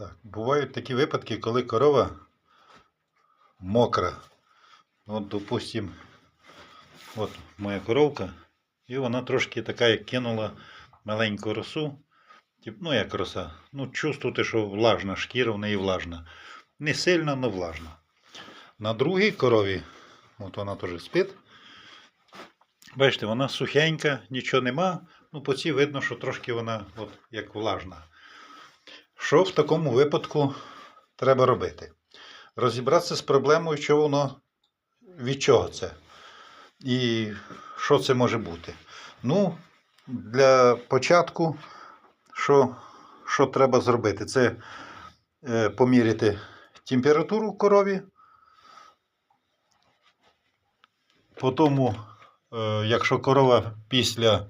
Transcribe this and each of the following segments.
Так, бувають такі випадки, коли корова мокра. От, допустим, от моя коровка, і вона трошки така, як кинула маленьку росу. Тип, ну, як роса. Ну, чувствувати, що влажна, шкіра в неї влажна. Не сильно, але влажна. На другій корові, от вона теж спить. Бачите, вона сухенька, нічого нема. Ну, по цій видно, що трошки вона от, як влажна. Що в такому випадку треба робити? Розібратися з проблемою, що воно, від чого це. І що це може бути. Ну, для початку, що, що треба зробити? Це е, поміряти температуру корові. Потім, е, якщо корова після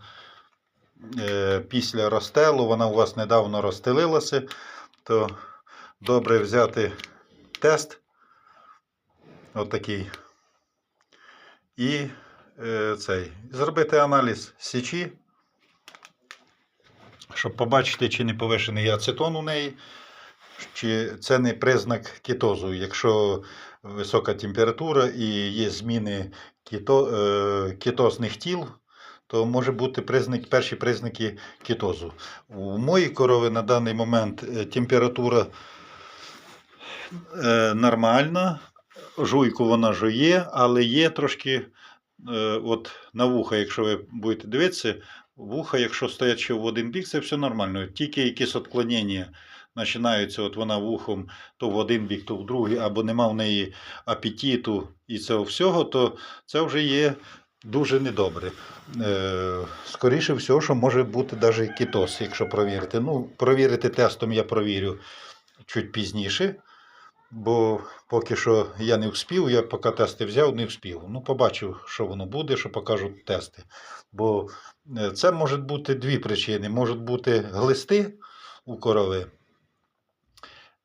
після розстелу, вона у вас недавно розстелилася, то добре взяти тест отакий. І е, цей, зробити аналіз січі, щоб побачити, чи не повишений ацетон у неї, чи це не признак кетозу. Якщо висока температура і є зміни кето, е, кетозних тіл, то може бути признак, перші признаки кетозу. У моїй корови на даний момент е, температура е, нормальна, жуйку вона жує, але є трошки е, от на вуха, якщо ви будете дивитися, вуха, якщо стоять ще в один бік, це все нормально. Тільки якісь відклонення починаються, от вона вухом то в один бік, то в другий, або нема в неї апетиту і цього всього, то це вже є дуже недобре. Е, скоріше всього, що може бути навіть кітоз, якщо провірити. Ну, провірити тестом я провірю чуть пізніше, бо поки що я не вспів, я поки тести взяв, не вспів. Ну, побачив, що воно буде, що покажуть тести. Бо е, це можуть бути дві причини. Можуть бути глисти у корови,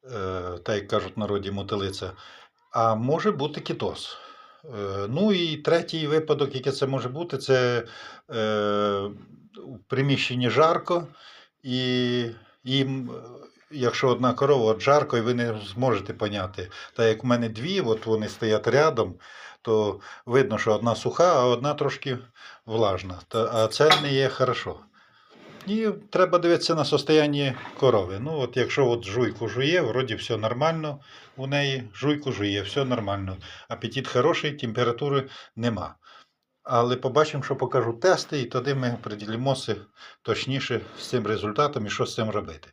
е, так як кажуть в народі мотилиця, а може бути кітоз. Е, Ну і третій випадок, який це може бути, це е, в приміщенні жарко, і їм, е, якщо одна корова от жарко, і ви не зможете поняти. Так як в мене дві, от вони стоять рядом, то видно, що одна суха, а одна трошки влажна. А це не є хорошо. І треба дивитися на состояння корови. Ну, от якщо от жуйку жує, вроді все нормально у неї, жуйку жує, все нормально. Апетит хороший, температури нема. Але побачимо, що покажу тести, і тоді ми приділимося точніше з цим результатом і що з цим робити.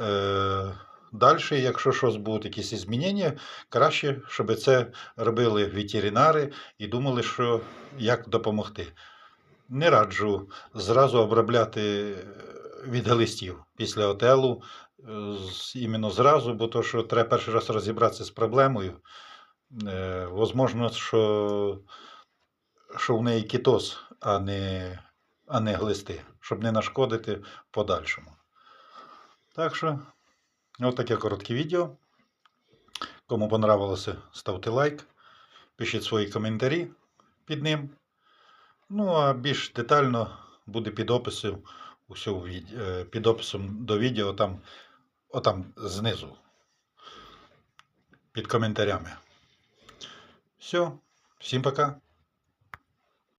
Е, Далі, якщо щось будуть якісь змінення, краще, щоб це робили ветеринари і думали, що як допомогти. Не раджу зразу обробляти е, від глистів після отелу, е, іменно зразу, бо то, що треба перший раз розібратися з проблемою. Е, Возможно, що, що в неї кітоз, а не, а не глисти, щоб не нашкодити подальшому. Так що, ось таке коротке відео. Кому понравилося, ставте лайк, пишіть свої коментарі під ним. Ну, а більш детально буде під описом, усього е, під описом до відео, там, отам знизу, під коментарями. Все, всім пока.